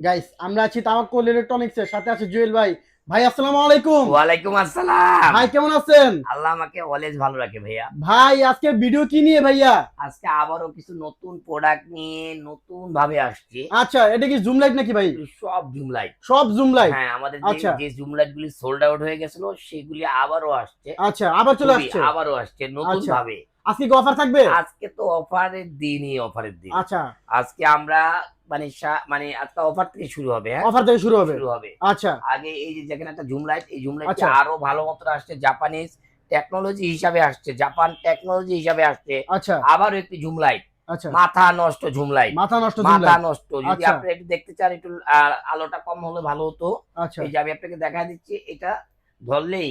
Guys আমরা আছি তাওয়াক্কুল ইলেকট্রনিক্স এর সাথে আছে জুয়েল ভাই। ভাই আসসালামু আলাইকুম। ওয়ালাইকুম আসসালাম। ভাই কেমন আছেন? আল্লাহ আমাকে অলওয়েজ ভালো রাখে ভাইয়া। ভাই আজকে ভিডিও কি নিয়ে ভাইয়া? আজকে আবারও কিছু নতুন প্রোডাক্ট নিয়ে নতুন ভাবে আসছে। আচ্ছা এটা কি জুম লাইট নাকি ভাই? সব জুম লাইট সব জুম লাইট হ্যাঁ আমাদের আচ্ছা। যে- যে জুম লাইট গুলি সোল্ড আউট হয়ে গেছিল সেগুলি আবারও আসছে। আচ্ছা আবার চলে আসছে? আবারও আসছে নতুন আচ্ছা। ভাবে আজকে কি অফার থাকবে? আজকে তো অফারের দিনই অফারের দিন। আচ্ছা। আজকে আমরা মানে মানে আজকে অফার থেকে শুরু হবে হ্যাঁ? অফার থেকে শুরু হবে? শুরু হবে। আচ্ছা। আগে এই যে যেখানে একটা জুম লাইট এই জুম লাইট আচ্ছা। আরও ভালো মতো আসছে জাপানিজ টেকনোলজি হিসাবে আসছে জাপান টেকনোলজি হিসাবে আসছে। আচ্ছা। আবারও একটি জুম লাইট আচ্ছা। মাথা নষ্ট ঝুম লাইট মাথা নষ্ট মাথা নষ্ট। যদি আচ্ছা। আপনি একটু দেখতে চান একটু আলোটা কম হলে ভালো হতো। আচ্ছা। এই যে আমি আপনাকে দেখা দিচ্ছি এটা ধরলেই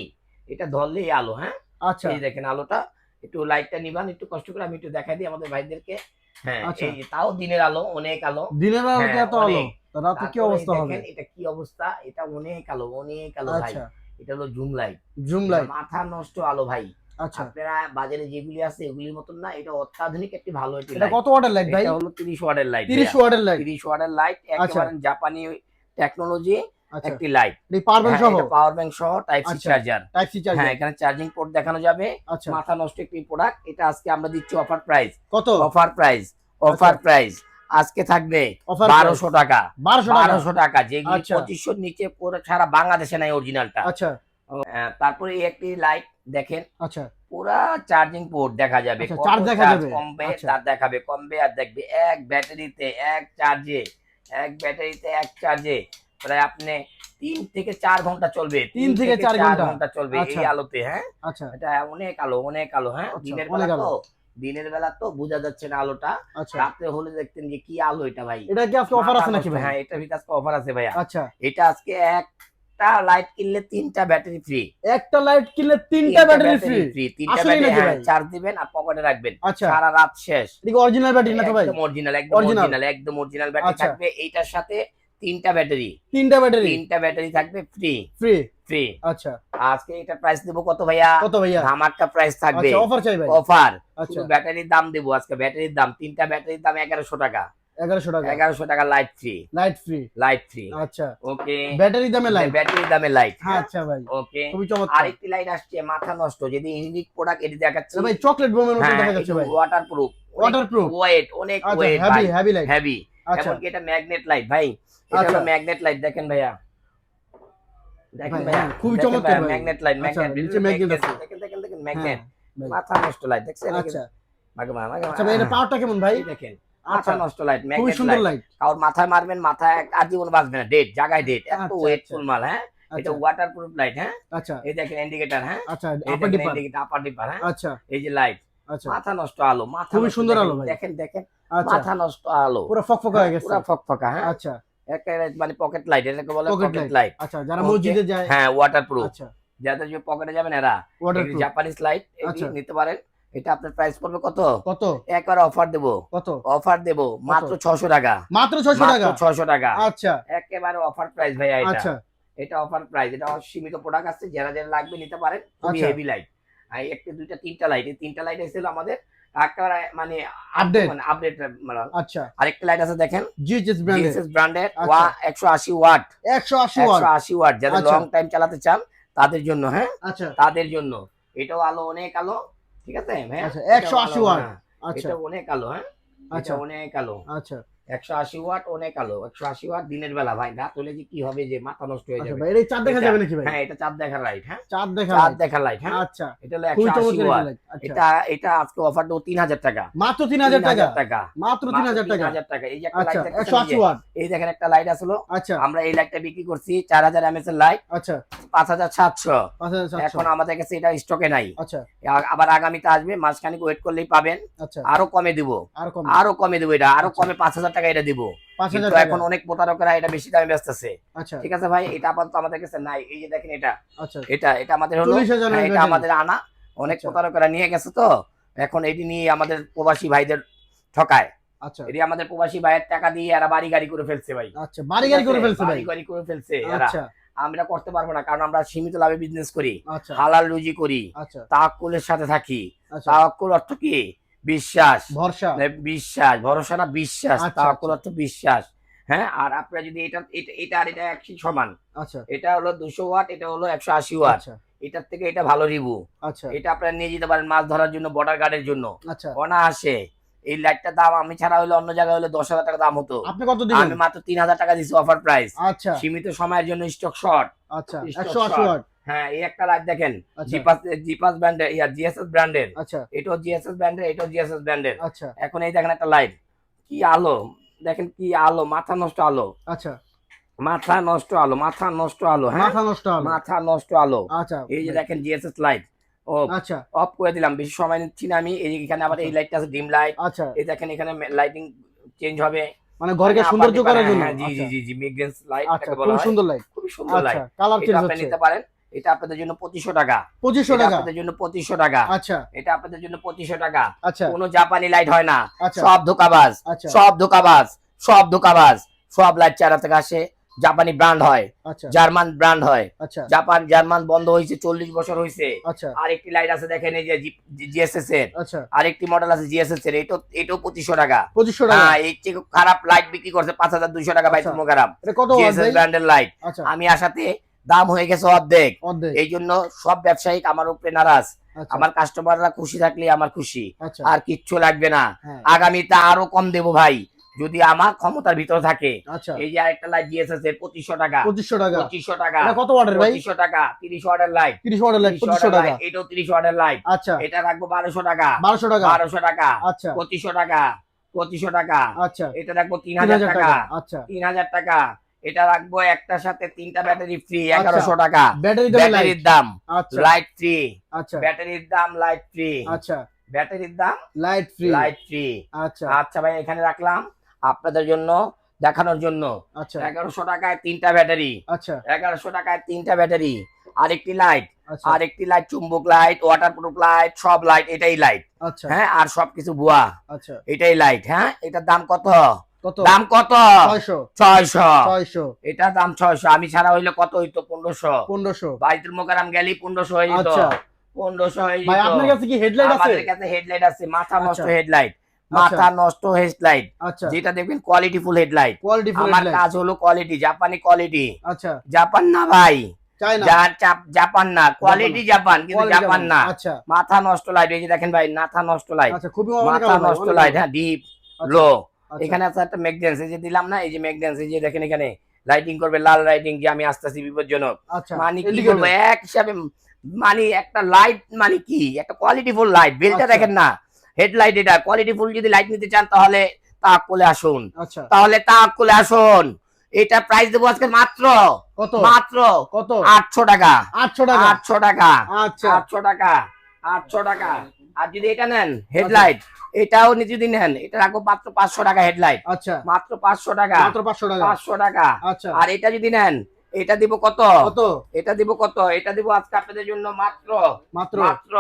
এটা ধরলেই আলো হ্যাঁ? আচ্ছা। এই দেখেন আলোটা একটু লাইটটা নিবান একটু কষ্ট করে আমি একটু দেখাই দিই আমাদের ভাইদেরকে। হ্যাঁ আচ্ছা। এই তাও দিনের আলো অনেক আলো। দিনের বেলা এত আলো? রাতে কি অবস্থা হবে? এটা কি অবস্থা? এটা অনেক আলো অনেক আলো ভাই। এটা হলো জুম লাইট। Zoom light. মাথা নষ্ট আলো ভাই। আচ্ছা। আপনারা বাজারে যেগুলি আছে এগুলির মতন না এটা অত্যাধুনিক একটি ভালো একটি এটা কত ওয়াটের লাইট ভাই এটা হলো 30 ওয়াটের লাইট 30 ওয়াটের লাইট ওয়াটের লাইট। একেবারে জাপানি টেকনোলজি একটি লাইট এই পারবেন সহ? পাওয়ার ব্যাংক সহ টাইপ সি আচ্ছা। চার্জার টাইপ সি চার্জার হ্যাঁ এখানে চার্জিং পোর্ট দেখানো যাবে। আচ্ছা। মাথা নষ্ট একটি প্রোডাক্ট এটা আজকে আমরা দিচ্ছি অফার প্রাইস কত? অফার প্রাইস অফার প্রাইস আজকে থাকবে বারোশো টাকা। 1200 টাকা। বারোশো টাকা। যেগুলি আচ্ছা। পঁচিশশোর নিচে পুরো সারা বাংলাদেশে নাই অরিজিনালটা আচ্ছা। তারপরে এই একটি লাইট দেখেন। আচ্ছা। পুরা চার্জিং পোর্ট দেখা যাবে। আচ্ছা, কত দেখা যাবে। কমবে আচ্ছা। তার দেখাবে। কমবে আর দেখবে এক ব্যাটারিতে এক চার্জে এক ব্যাটারিতে এক চার্জে প্রায় আপনি তিন থেকে চার ঘণ্টা চলবে। তিন থেকে চার ঘণ্টা। চলবে আচ্ছা। এই আলোতে হ্যাঁ? আচ্ছা। এটা অনেক আলো অনেক আলো হ্যাঁ? আচ্ছা, দিনের বেলা তো দিনের বেলা তো বোঝা যাচ্ছে না আলোটা। আচ্ছা। রাত্রে হলে দেখতেন যে কি আলো এটা ভাই। এটা কি আজকে অফার আছে নাকি ভাই? হ্যাঁ এটা ভিতরে আজকে অফার আছে ভাইয়া। আচ্ছা। এটা আজকে একটা লাইট কিনলে তিনটা ব্যাটারি ফ্রি একটা লাইট কিনলে তিনটা ব্যাটারি ফ্রি ফ্রি তিনটা ব্যাটারি চার্জ দিবেন আর পকেটে রাখবেন। আচ্ছা। সারা রাত শেষ। এটা অরিজিনাল ব্যাটারি না তো ভাই? একদম অরিজিনাল একদম? অরিজিনাল একদম অরিজিনাল ব্যাটারি আচ্ছা। থাকবে। এইটার সাথে তিনটা ব্যাটারি। তিনটা ব্যাটারি। তিনটা ব্যাটারি থাকবে ফ্রি ফ্রি ফ্রি আচ্ছা। আজকে এটা প্রাইস দেবো কত ভাইয়া? কত ভাইয়া? ধামাকা প্রাইস থাকবে। আচ্ছা অফার চাই ভাই। অফার আচ্ছা। ব্যাটারির দাম দেবো আজকে ব্যাটারির দাম। তিনটা ব্যাটারির দাম এগারোশো টাকা। এগারোশো টাকা। এগারোশো টাকা light free light free light free আচ্ছা। ওকে ব্যাটারি দামে লাইট দামে লাইট হ্যাঁ আচ্ছা ভাই। ওকে খুবই চমৎকার। আরেকটি লাইট আসছে মাথা নষ্ট। যদি ইউনিক প্রোডাক্ট এটি দেখাচ্ছে। ভাই চকলেট বোমের মতো হ্যাঁ, দেখা যাচ্ছে ভাই। Water proof Waterproof? ওয়েট অনেক আচ্ছা weight heavy heavy light heavy আচ্ছা এমনকি এটা ম্যাগনেট লাইট ভাই। এটা আচ্ছা। হলো ম্যাগনেট লাইট দেখেন ভাইয়া। দেখেন ভাইয়া। হ্যাঁ, খুবই চমৎকার ম্যাগনেট লাইট আচ্ছা, ম্যাগনেট নিচে magnet আছে। দেখেন দেখেন দেখেন ম্যাগনেট মাথা নষ্ট লাইট দেখছেন? আচ্ছা। মাগে আচ্ছা এটা পাওয়ারটা কেমন ভাই? দেখেন আচ্ছা মাথা নষ্ট লাইট ম্যাগনেট সুন্দর লাইট মাথায় মারবেন মাথায় আর জীবন বাঁচবে না ডেট জায়গায় ডেট এত আচ্ছা, ওয়েটফুল মাল হ্যাঁ? এটা আচ্ছা। ওয়াটার প্রুফ লাইট হ্যাঁ? আচ্ছা। এই দেখেন ইন্ডিকেটর হ্যাঁ? আচ্ছা আপার ডিপার আপার ডিপার হ্যাঁ? আচ্ছা। এই যে লাইট আচ্ছা। মাথা নষ্ট আলো মাথা খুবই সুন্দর আলো ভাই। দেখেন দেখেন। আচ্ছা মাথা নষ্ট আলো। পুরো ফকফকা হয়ে গেছে। পুরো ফকফকা হ্যাঁ। আচ্ছা। একেবারে মানে পকেট লাইট এটাকে বলে? পকেট লাইট আচ্ছা যারা মসজিদে যায় হ্যাঁ আচ্ছা। যে পকেটে যাবেন এরা জাপানিজ লাইট আচ্ছা। নিতে পারেন। এটা আপনার প্রাইস পড়বে কত? কত? একবার অফার দেবো। কত? অফার দেবো মাত্র টাকা। মাত্র 600 টাকা? টাকা। আচ্ছা। একেবারে অফার প্রাইস ভাইয়া এটা। আচ্ছা। এটা অফার প্রাইস এটা সীমিত প্রোডাক্ট আছে। যারা যারা লাগবে নিতে পারেন। খুবই আচ্ছা। হেভি লাইট আর একটা দুইটা তিনটা লাইট এই তিনটা লাইট এসেছিল আমাদের একেবারে মানে আপডেট মানে আপডেট আচ্ছা। আরেকটা লাইট আছে দেখেন। জিএসএস ব্র্যান্ডেড জিএসএস ব্র্যান্ডেড আচ্ছা। ওয়া একশো আশি ওয়াট। 180 ওয়াট। একশো আশি ওয়াট। যারা। লং টাইম চালাতে চান তাদের জন্য হ্যাঁ? আচ্ছা। তাদের জন্য। এটাও আলো অনেক আলো। ঠিক আছে হ্যাঁ? আচ্ছা, 180 ওয়াট। হ্যাঁ, আচ্ছা। এটা অনেক আলো হ্যাঁ? আচ্ছা। অনেক আলো। আচ্ছা। একশো আশি ওয়াট অনেক আলো একশো আশি ওয়াট দিনের বেলা ভাই রাত হলে যে কি হবে যে মাথা নষ্ট হয়ে আচ্ছা যাবে। এটা চাঁদ দেখা যাবে নাকি ভাই? হ্যাঁ এটা চাঁদ দেখার লাইট হ্যাঁ? চাঁদ দেখা চাঁদ দেখার লাইট হ্যাঁ? আচ্ছা। এটা হলো একশো আশি ওয়াট। আচ্ছা। এটা এটা আজকে অফার দেবো তিন হাজার টাকা। মাত্র 3000 টাকা 3000 টাকা? মাত্র 3000 টাকা? 3000 টাকা। এই যে একটা আচ্ছা লাইট 180 ওয়াট। এই দেখেন একটা লাইট আসলো। আচ্ছা। আমরা এই লাইটটা বিক্রি করছি চার হাজার এমএস এর লাইট আচ্ছা। পাঁচ হাজার সাতশো। এখন আমাদের কাছে এটা স্টকে নাই। আচ্ছা। আবার আগামীতে আসবে মাঝখানে ওয়েট করলেই পাবেন। আচ্ছা। আরও কমে দিব। আরও কমে। দিব এটা। আরও। কমে পাঁচ হাজার টাকা এটা দিব। 5000 কিন্তু টাকা। এখন অনেক প্রতারকরা এটা বেশি দামে বেচতেছে আচ্ছা। ঠিক আছে ভাই এটা আপাতত আমাদের কাছে নাই। এই যে দেখেন এটা। আচ্ছা। এটা এটা আমাদের হলো 40000 হ্যাঁ, এটা আমাদের আনা। অনেক আচ্ছা। প্রতারকরা নিয়ে গেছে তো। এখন এটি নিয়ে আমাদের প্রবাসী ভাইদের ঠকায়। আচ্ছা। এটি আমাদের প্রবাসী ভাইয়ের টাকা দিয়ে এরা বাড়ি গাড়ি করে ফেলছে ভাই। আচ্ছা বাড়ি গাড়ি করে ফেলছে বাড়ি গাড়ি করে ফেলছে আচ্ছা। আমরা করতে পারব না কারণ আমরা সীমিত লাভে বিজনেস করি। হালাল রুজি করি। আচ্ছা। তাওয়াক্কুলের সাথে থাকি। তাওয়াক্কুল অর্থ কি? বিশ্বাস। ভরসা। মানে বিশ্বাস ভরসা না বিশ্বাস আচ্ছা, তাওয়াক্কুল অর্থ বিশ্বাস। হ্যাঁ আর আপনারা যদি এটা এটা আর এটা একই সমান। আচ্ছা। এটা হলো দুশো ওয়াট এটা হলো একশো আশি ওয়াট। আচ্ছা। এটার থেকে এটা ভালো রিভিউ আচ্ছা। এটা আপনারা নিয়ে যেতে পারেন মাছ ধরার জন্য বর্ডার গার্ডের জন্য। আচ্ছা। অনায়াসে। এই লাইটটার দাম আমি ছাড়া হলে অন্য জায়গায় হলে দশ হাজার টাকা দাম হতো। আপনি কত দিবেন? আমি মাত্র তিন হাজার টাকা দিচ্ছি অফার প্রাইস আচ্ছা। সীমিত সময়ের জন্য স্টক শর্ট আচ্ছা একশো আশি। ওয়াট। হ্যাঁ এই একটা লাইট দেখেন। আচ্ছা। জিপাস জিপাস ব্র্যান্ডের ইয়া জিএসএস ব্র্যান্ডের আচ্ছা। এটাও জিএসএস ব্র্যান্ডের এটাও জিএসএস ব্র্যান্ডের আচ্ছা। এখন এই দেখেন একটা লাইট কি আলো। দেখেন কি আলো মাথা নষ্ট আলো। আচ্ছা। মাথা নষ্ট আলো মাথা নষ্ট আলো হ্যাঁ? মাথা নষ্ট হবে মাথা নষ্ট আলো। আচ্ছা। এই যে দেখেন জিএসএস লাইট ও আচ্ছা। অফ করে দিলাম বেশি সময় নিচ্ছি না আমি। এই এখানে আবার এই লাইটটা আছে ডিম লাইট আচ্ছা। এই দেখেন এখানে লাইটিং চেঞ্জ হবে। মানে ঘরকে মানে সৌন্দর্য করার জন্য। হ্যাঁ, জি জি আচ্ছা। জি জি মিগ্রেন্স লাইট আচ্ছা খুব সুন্দর লাইট খুবই সুন্দর লাইট আচ্ছা কালার চেঞ্জ আপনি নিতে পারেন। এটা আপনাদের জন্য পঁচিশশো টাকা। পঁচিশশো এটা টাকা? আপনাদের জন্য পঁচিশশো টাকা। আচ্ছা। এটা আপনাদের জন্য পঁচিশশো টাকা। আচ্ছা। কোনো জাপানি লাইট হয় না। আচ্ছা। সব ধোকাবাজ। আচ্ছা। সব ধোকাবাজ। সব ধোকাবাজ। সব লাইট চারা থেকে আসে। জাপানি ব্র্যান্ড হয়। আচ্ছা। জার্মান ব্র্যান্ড হয়। আচ্ছা। জাপান জার্মান বন্ধ হয়েছে চল্লিশ বছর হয়েছে। আচ্ছা। আরেকটি লাইট আছে দেখেন এই যে জিএসএস এর। আচ্ছা। আরেকটি মডেল আছে জিএসএস এর। এটাও এটাও পঁচিশশো টাকা। পঁচিশশো টাকা। হ্যাঁ এই চেয়ে খারাপ লাইট বিক্রি করছে পাঁচ হাজার দুইশো টাকা আচ্ছা। কত ওয়াট জিএসএস ব্র্যান্ডের লাইট আচ্ছা। আমি আসাতে দাম হয়ে গেছে অর্ধেক। এই জন্য সব ব্যবসায়িক আমার উপরে নারাজ। আচ্ছা। আমার কাস্টমাররা খুশি থাকলে আমার খুশি। আচ্ছা। আর কিচ্ছু লাগবে না। হ্যাঁ। আগামীতে আরও কম দেবো ভাই। যদি আমার ক্ষমতার ভিতরে থাকে। আচ্ছা। এই যে আরেকটা লাইটের পঁচিশশো টাকা। পঁচিশশো টাকা। পঁচিশশো টাকা। কত অর্ডার পঁচিশশো টাকা তিরিশ ওয়াটের লাইট তিরিশ ওয়াটের লাইট পঁচিশশো টাকা। এটাও তিরিশ ওয়াটের লাইট আচ্ছা। এটা রাখব বারোশো টাকা। বারোশো টাকা। বারোশো টাকা। আচ্ছা। পঁচিশশো টাকা। পঁচিশশো টাকা। আচ্ছা। এটা রাখব তিন হাজার টাকা। আচ্ছা। তিন হাজার টাকা। এটা রাখব একটার সাথে তিনটা ব্যাটারি ফ্রি এগারোশো টাকা। ব্যাটারির দাম আচ্ছা। লাইট ফ্রি আচ্ছা। ব্যাটারির দাম লাইট ফ্রি আচ্ছা। ব্যাটারির দাম লাইট ফ্রি লাইট ফ্রি আচ্ছা। আচ্ছা ভাই এখানে রাখলাম। আপনাদের জন্য দেখানোর জন্য। আচ্ছা। এগারোশো টাকায় তিনটা ব্যাটারি। আচ্ছা। এগারোশো টাকায় তিনটা ব্যাটারি। আরেকটি লাইট আচ্ছা। আরেকটি লাইট চুম্বক লাইট ওয়াটার প্রুফ লাইট সব লাইট এটাই লাইট আচ্ছা। হ্যাঁ আর সবকিছু বুয়া আচ্ছা। এটাই লাইট হ্যাঁ? এটার দাম কত? দাম কত? ছয়শো। ছয়শো। এটার দাম ছয়শো। আমি ছাড়া হইলে কত হইতো? পনেরোশো। পনেরোশো। বাইতুল মোকারাম গেলি পনেরোশো হয়ে যেত। আচ্ছা। পনেরোশো হয়ে ভাই যেত। আপনার কাছে কি হেডলাইট আছে? আমাদের কাছে হেডলাইট আছে। মাথা নষ্ট আচ্ছা। হেডলাইট মাথা নষ্ট হেডলাইট আচ্ছা। যেটা দেখবেন কোয়ালিটি ফুল হেডলাইট আমার কাজ হলো কোয়ালিটি জাপানি কোয়ালিটি আচ্ছা। জাপান না ভাই। জাপান না। কোয়ালিটি জাপান কিন্তু জাপান না। আচ্ছা। মাথা নষ্ট লাইট এই যে দেখেন ভাই মাথা নষ্ট লাইট আচ্ছা মাথা নষ্ট লাইট। হ্যাঁ ডিপ আচ্ছা, লো আচ্ছা, এখানে আছে একটা ম্যাগডেন্স এই যে দিলাম না এই যে ম্যাগডেন্স এই যে দেখেন এখানে লাইটিং করবে লাল লাইটিং যে আমি আসতেছি বিপজ্জনক। আচ্ছা মানে কি। বলব এক হিসাবে মানে একটা লাইট মানে কি? একটা কোয়ালিটি ফুল লাইট বিলটা আচ্ছা। দেখেন না হেডলাইট এটা। কোয়ালিটি ফুল যদি লাইট নিতে চান তাহলে তাক কোলে আসুন। আচ্ছা। তাহলে তাক কোলে আসুন। এটা প্রাইস দেবো আজকে মাত্র কত? মাত্র কত? আটশো টাকা। আটশো টাকা? আটশো টাকা। আচ্ছা। আটশো টাকা। আটশো টাকা। আর যদি এটা নেন হেডলাইট এটাও নি- যদি নেন এটা রাখব মাত্র পাঁচশো টাকা হেডলাইট আচ্ছা। মাত্র পাঁচশো টাকা। মাত্র পাঁচশো টাকা। পাঁচশো টাকা। আচ্ছা। আর এটা যদি নেন এটা দিব কত? কত? এটা দিব কত? এটা দিব আজকে আপনাদের জন্য মাত্র। মাত্র? মাত্র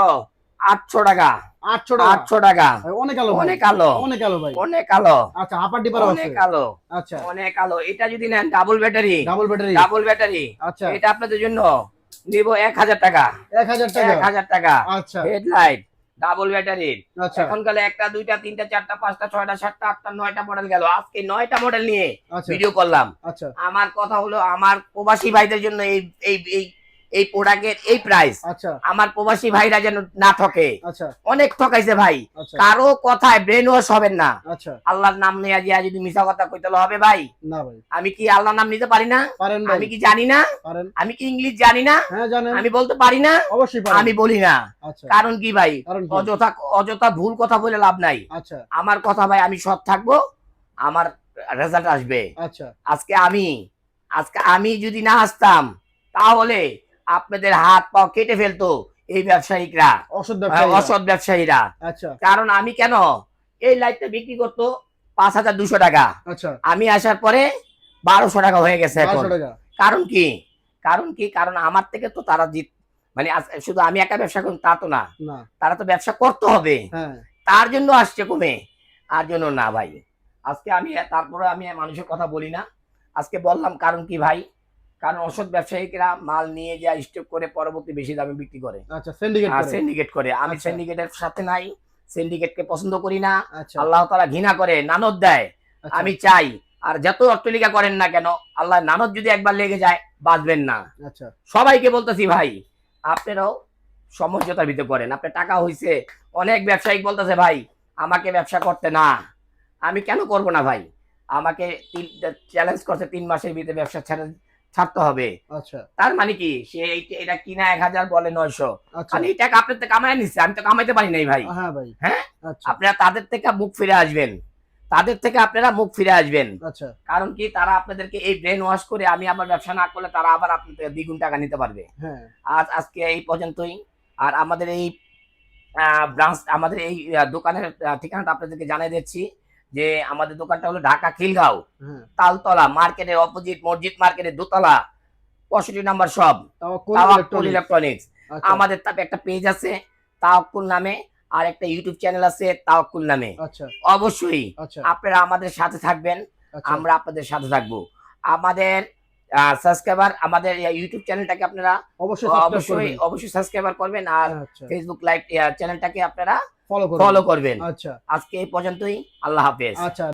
আটশো টাকা। আটশো টাকা। আটশো টাকা। অনেক আলো অনেক আলো। অনেক আলো ভাই। অনেক আলো। আচ্ছা ডিপার অনেক আলো। আচ্ছা। অনেক আলো। এটা যদি নেন double battery double battery double battery আচ্ছা। এটা আপনাদের জন্য দিব এক হাজার টাকা। এক হাজার টাকা। এক হাজার টাকা। আচ্ছা। হেডলাইট ডাবল ব্যাটারির আচ্ছা। এখন কালে একটা দুইটা তিনটা চারটা পাঁচটা ছয়টা সাতটা আটটা নয়টা মডেল গেল। আজকে নয়টা মডেল নিয়ে আচ্ছা। ভিডিও করলাম। আচ্ছা। আমার কথা হলো আমার প্রবাসী ভাইদের জন্য এই এই এই প্রোডাক্টের এই প্রাইস আচ্ছা। আমার প্রবাসী ভাইরা যেন না ঠকে। আচ্ছা। অনেক ঠকাইছে ভাই। আচ্ছা। কারও কথায় ব্রেন ওয়াশ হবেন না। আচ্ছা। আল্লাহর নাম নিয়ে যা যদি মিশা কথা কইতে হবে ভাই। না ভাই। আমি কি আল্লাহর নাম নিতে পারি না? আমি কি জানি না? আমি কি ইংলিশ জানি না? হ্যাঁ আমি বলতে পারি না? আমি বলি না। কারণ কি ভাই? অযথা অযথা ভুল কথা বলে লাভ নাই। আচ্ছা। আমার কথা ভাই আমি সৎ থাকব। আমার রেজাল্ট আসবে। আচ্ছা। আজকে আমি আজকে আমি যদি না আসতাম তাহলে আপনাদের হাত পা কেটে ফেলতো এই ব্যবসায়িকরা অসৎ ব্যবসায়ীরা। আচ্ছা। কারণ আমি কেন? এই লাইটটা বিক্রি করতো পাঁচ হাজার দুশো টাকা। আচ্ছা। আমি আসার পরে বারোশো টাকা হয়ে গেছে এখন। কারণ কি? কারণ কি? কারণ আমার থেকে তো তারা জিত মানে শুধু আমি একা ব্যবসা করি তা তো না। না। তারা তো ব্যবসা করতে হবে। হ্যাঁ। তার জন্য আসছে কমে। আর জন্য না ভাই। আজকে আমি তারপরে আমি মানুষের কথা বলি না। আজকে বললাম কারণ কি ভাই? কারণ অসৎ ব্যবসায়িকরা মাল নিয়ে যা স্টক করে পরবর্তী বেশি দামে বিক্রি করে। আচ্ছা সিন্ডিকেট সিন্ডিকেট করে। আমি আচ্ছা। সিন্ডিকেটের সাথে নাই সিন্ডিকেটকে পছন্দ করি না। আচ্ছা। আল্লাহ তালা ঘৃণা করে নানদ দেয়। আচ্ছা, আমি চাই আর যত অট্টলিকা করেন না কেন আল্লাহ নানত যদি একবার লেগে যায় বাঁচবেন না। আচ্ছা। সবাইকে বলতেছি ভাই আপনারাও সমঝোতার ভিতরে করেন আপনার টাকা হইছে অনেক ব্যবসায়িক বলতেছে ভাই আমাকে ব্যবসা করতে না। আমি কেন করব না ভাই? আমাকে চ্যালেঞ্জ করছে তিন মাসের ভিতরে ব্যবসা ছেড়ে ছাড়তে হবে। আচ্ছা। তার মানে কি? সে এটা কিনা এক হাজার বলে নয়শো। আচ্ছা। মানে এই টাকা আপনার থেকে কামাই নিচ্ছে আমি তো কামাইতে পারি নাই ভাই। হ্যাঁ ভাই। হ্যাঁ? আচ্ছা। আপনারা তাদের থেকে মুখ ফিরে আসবেন। তাদের থেকে আপনারা মুখ ফিরে আসবেন। আচ্ছা। কারণ কি? তারা আপনাদেরকে এই ব্রেন ওয়াশ করে আমি আমার ব্যবসা না করলে তারা আবার আপনার থেকে দ্বিগুণ টাকা নিতে পারবে। হ্যাঁ। আজ আজকে এই পর্যন্তই। আর আমাদের এই ব্রাঞ্চ আমাদের এই দোকানের ঠিকানাটা আপনাদেরকে জানিয়ে দিচ্ছি। যে আমাদের দোকানটা হলো ঢাকা খিলগাঁও। হ্যাঁ। তালতলা মার্কেটের অপোজিট মসজিদ মার্কেটের দোতলা পঁয়ষট্টি নাম্বার সব। তাওয়াক্কুল ইলেকট্রনিক্স আচ্ছা। আমাদের তাতে একটা পেজ আছে তাওয়াক্কুল নামে আর একটা ইউটিউব চ্যানেল আছে তাওকুল নামে। আচ্ছা। অবশ্যই আচ্ছা। আপনারা আমাদের সাথে থাকবেন আমরা আপনাদের সাথে থাকব। আমাদের সাবস্ক্রাইবার আমাদের ইউটিউব চ্যানেলটাকে আপনারা অবশ্যই অবশ্যই অবশ্যই সাবস্ক্রাইবার করবেন আর ফেসবুক লাইভ চ্যানেলটাকে আপনারা ফলো ফলো করবেন। আচ্ছা। আজকে এই পর্যন্তই আল্লাহ হাফেজ। আচ্ছা।